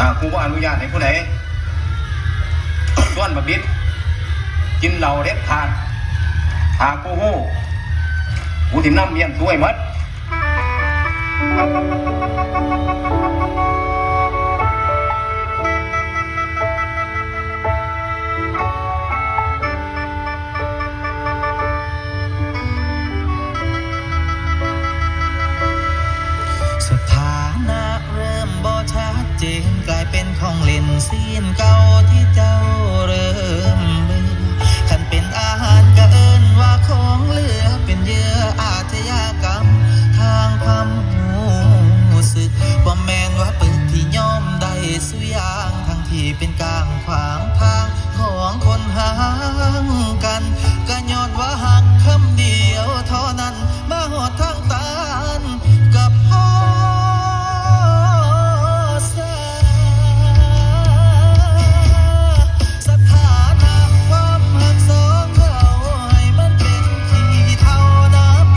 ้ากกูบ่อนุญาตให้ผู้ใดส่วนบะบิด กินเหล่าเด็ดขาดหากูหู้กูสินำเมียนตัวยมัด เป็นของเล่นซีนเก่าที่เจ้าเริ่มเบื่อคันเป็นอาหารก็เอิ้นว่าของเหลือเป็นเยื่ออาชญากรรม ทางความหูสึกว่าแมนว่าปืนที่ย่อมได้สุยางทั้งที่เป็นกลางความ